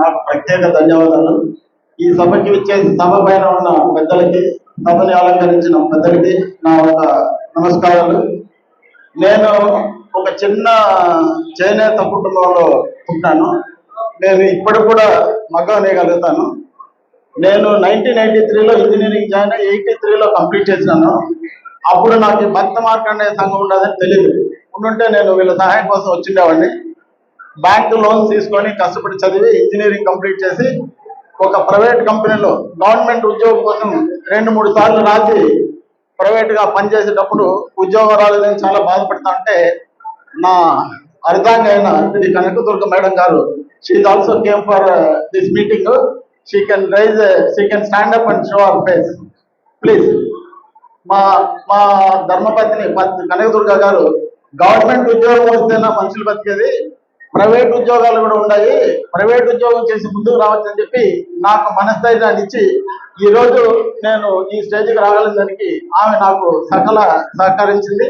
నాకు ప్రత్యేక ధన్యవాదాలు. ఈ సభకి వచ్చేసి సభ పైన ఉన్న పెద్దలకి సభని అలంకరించిన పెద్దలకి నా ఒక నమస్కారాలు. నేను ఒక చిన్న చేనేత కుటుంబంలో పుట్టాను. నేను ఇప్పుడు కూడా మగ్గనేయగలుగుతాను నేను నైన్టీన్ ఎయిటీ త్రీలో ఇంజనీరింగ్ జాయిన్ అయ్యి ఎయిటీ త్రీలో కంప్లీట్ చేసినాను అప్పుడు నాకు భక్త మార్కండే సంఘం ఉండదని తెలియదు ఉండుంటే నేను వీళ్ళ సహాయం కోసం వచ్చిండేవాడిని. బ్యాంక్ లోన్స్ తీసుకొని కష్టపడి చదివి ఇంజనీరింగ్ కంప్లీట్ చేసి ఒక ప్రైవేట్ కంపెనీలో గవర్నమెంట్ ఉద్యోగం కోసం రెండు మూడు సార్లు రాసి ప్రైవేట్గా పనిచేసేటప్పుడు ఉద్యోగం రాలేదని చాలా బాధపడతా ఉంటే నా అర్థంగా అయిన శ్రీ కనకదుర్గ మేడం గారు she also came for this meeting she can rise she can stand up and show our face please మా మా ధర్మపత్ని కనకదుర్గ గారు గవర్నమెంట్ ఉద్యోగం వస్తేనా మనుషులు బతికేది? ప్రైవేట్ ఉద్యోగాలు కూడా ఉన్నాయి. ప్రైవేట్ ఉద్యోగం చేసి ముందుకు రావచ్చు అని చెప్పి నాకు మనస్థైర్యాన్ని ఇచ్చి ఈ రోజు నేను ఈ స్టేజ్కి రాగలిగిన ఆమె నాకు సకల సహకరించింది.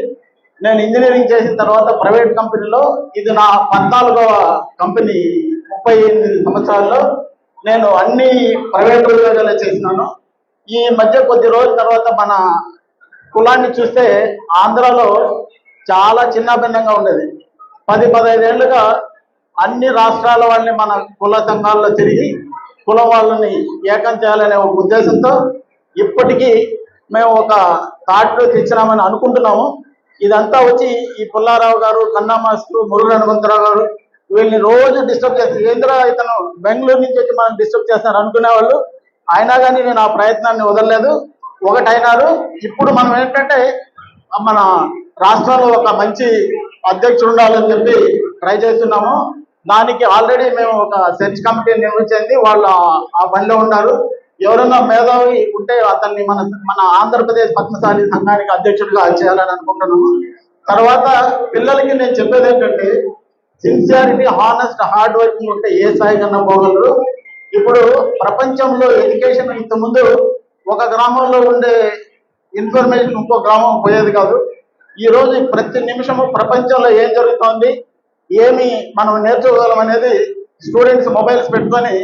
నేను ఇంజనీరింగ్ చేసిన తర్వాత ప్రైవేట్ కంపెనీలో ఇది నా పద్నాలుగవ కంపెనీ ముప్పై ఎనిమిది సంవత్సరాల్లో నేను అన్ని ప్రైవేట్ ఉద్యోగాలే చేసినాను. ఈ మధ్య కొద్ది రోజుల తర్వాత మన కులాన్ని చూస్తే ఆంధ్రాలో చాలా చిన్న భిన్నంగా ఉండేది. పది పదహైదేళ్ళుగా అన్ని రాష్ట్రాల వాళ్ళని మన కుల సంఘాల్లో తిరిగి కులం వాళ్ళని ఏకం చేయాలనే ఒక ఉద్దేశంతో ఇప్పటికీ మేము ఒక థాట్లో తెచ్చినామని అనుకుంటున్నాము. ఇదంతా వచ్చి ఈ పుల్లారావు గారు కన్నా మాస్టర్ మురుగు హనుమంతరావు గారు వీళ్ళని రోజు డిస్టర్బ్ చేస్తారు ఏంద్రా ఇతను బెంగళూరు నుంచి వచ్చి మనం డిస్టర్బ్ చేస్తారు అనుకునేవాళ్ళు అయినా కానీ నేను ఆ ప్రయత్నాన్ని వదలలేదు. ఒకటైనారు ఇప్పుడు మనం ఏంటంటే మన రాష్ట్రంలో ఒక మంచి అధ్యక్షుడు ఉండాలని చెప్పి ట్రై చేస్తున్నాము. దానికి ఆల్రెడీ మేము ఒక సెర్చ్ కమిటీ నిర్మించింది వాళ్ళు ఆ- పనిలో ఉన్నారు. ఎవరైనా మేధావి ఉంటే అతన్ని మన మన ఆంధ్రప్రదేశ్ పద్మశాలి సంఘానికి అధ్యక్షుడిగా చేయాలని అనుకుంటున్నాము. తర్వాత పిల్లలకి నేను చెప్పేది ఏంటంటే సిన్సియారిటీ హానెస్ట్ హార్డ్ వర్కింగ్ ఉంటే ఏ స్థాయి కన్నా పోగలరు ఇప్పుడు ప్రపంచంలో ఎడ్యుకేషన్ ఇంతకుముందు ఒక గ్రామంలో ఉండే ఇన్ఫర్మేషన్ ఇంకో గ్రామం పోయేది కాదు. ఈ రోజు ప్రతి నిమిషము ప్రపంచంలో ఏం జరుగుతోంది? ఏమి మనం నేర్చుకోగలం అనేది స్టూడెంట్స్ మొబైల్స్ పెట్టుకొని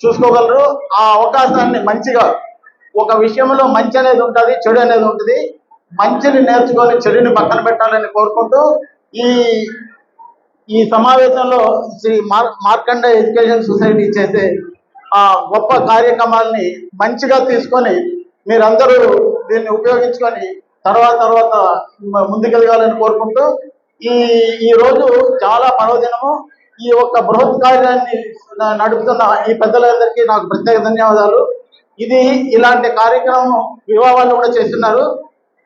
చూసుకోగలరు. ఆ అవకాశాన్ని మంచిగా ఒక విషయంలో మంచి అనేది ఉంటుంది చెడు అనేది ఉంటుంది. మంచిని నేర్చుకొని చెడుని పక్కన పెట్టాలని కోరుకుంటూ ఈ ఈ సమావేశంలో శ్రీ మార్కండ ఎడ్యుకేషన్ సొసైటీ చేసే ఆ గొప్ప కార్యక్రమాల్ని మంచిగా తీసుకొని మీరందరూ దీన్ని ఉపయోగించుకొని తర్వాత తర్వాత ముందుకెళ్ళాలని ముందుకెదగాలని కోరుకుంటూ ఈ ఈ రోజు చాలా పర్వదినము. ఈ ఒక్క బృహత్ కార్యాన్ని నడుపుతున్న ఈ పెద్దలందరికీ నాకు ప్రత్యేక ధన్యవాదాలు. ఇది ఇలాంటి కార్యక్రమం వివా వాళ్ళు కూడా చేస్తున్నారు.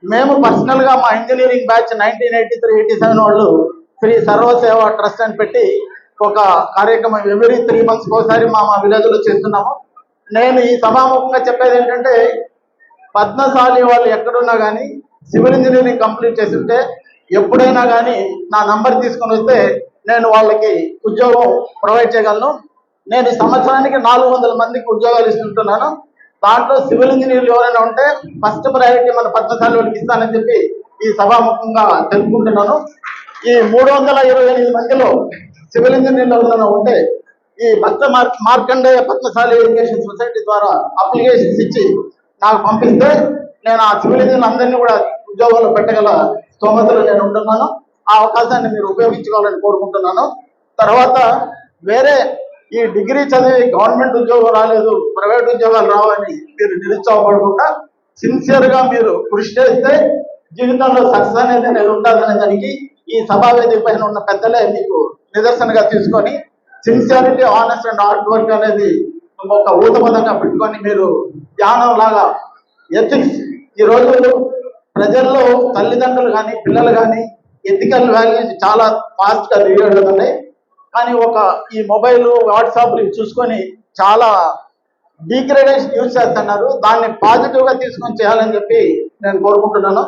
మేము పర్సనల్గా మా engineering batch nineteen eighty three eighty seven వాళ్ళు శ్రీ సర్వసేవ ట్రస్ట్ అని పెట్టి ఒక కార్యక్రమం ఎవ్రీ త్రీ మంత్స్ ఒకసారి మా మా విలేజ్లో చేస్తున్నాము. నేను ఈ సభాముఖంగా చెప్పేది ఏంటంటే పద్మశాలి వాళ్ళు ఎక్కడున్నా కానీ సివిల్ ఇంజనీరింగ్ కంప్లీట్ చేసి ఉంటే ఎప్పుడైనా కానీ నా నంబర్ తీసుకొని వస్తే నేను వాళ్ళకి ఉద్యోగం ప్రొవైడ్ చేయగలను. నేను సంవత్సరానికి నాలుగు వందల మందికి ఉద్యోగాలు ఇస్తుంటున్నాను. దాంట్లో సివిల్ ఇంజనీర్లు ఎవరైనా ఉంటే ఫస్ట్ ప్రయారిటీ మన పద్మశాలి వాళ్ళకి ఇస్తానని చెప్పి ఈ సభాముఖంగా తెలుపుకుంటున్నాను. ఈ మూడు వందల ఇరవై ఎనిమిది మందిలో సివిల్ ఇంజనీర్లు ఎవరైనా ఉంటే ఈ భక్త మార్కండేయ పద్మశాలి ఎడ్యుకేషన్ సొసైటీ ద్వారా అప్లికేషన్స్ ఇచ్చి నాకు పంపిస్తే నేను ఆ సివిల్ ఇంజనీర్లు అందరినీ కూడా ఉద్యోగాలు పెట్టగల స్తోమతలు నేను ఉంటున్నాను. ఆ అవకాశాన్ని మీరు ఉపయోగించుకోవాలని కోరుకుంటున్నాను. తర్వాత వేరే ఈ డిగ్రీ చదివి గవర్నమెంట్ ఉద్యోగం రాలేదు ప్రైవేట్ ఉద్యోగాలు రావని మీరు నిరుత్సాహపడకుండా సిన్సియర్గా మీరు కృషి చేస్తే జీవితంలో సక్సెస్ అనేది అనేది ఉంటుందనే దానికి ఈ సభా పైన ఉన్న పెద్దలే మీకు నిదర్శనగా తీసుకొని sincerity honest and hard work అనేది ఒక ఊతపదంగా పెట్టుకొని మీరు ధ్యానం లాగా ఎథిక్స్ ఈ రోజు ప్రజల్లో తల్లిదండ్రులు కానీ పిల్లలు కానీ ఎథికల్ వాల్యూస్ చాలా ఫాస్ట్గా గా కానీ ఒక ఈ మొబైల్ వాట్సాప్లు చూసుకొని చాలా డీగ్రేడేషన్ యూజ్ చేస్తున్నారు. దాన్ని పాజిటివ్గా తీసుకొని చేయాలని చెప్పి నేను కోరుకుంటున్నాను.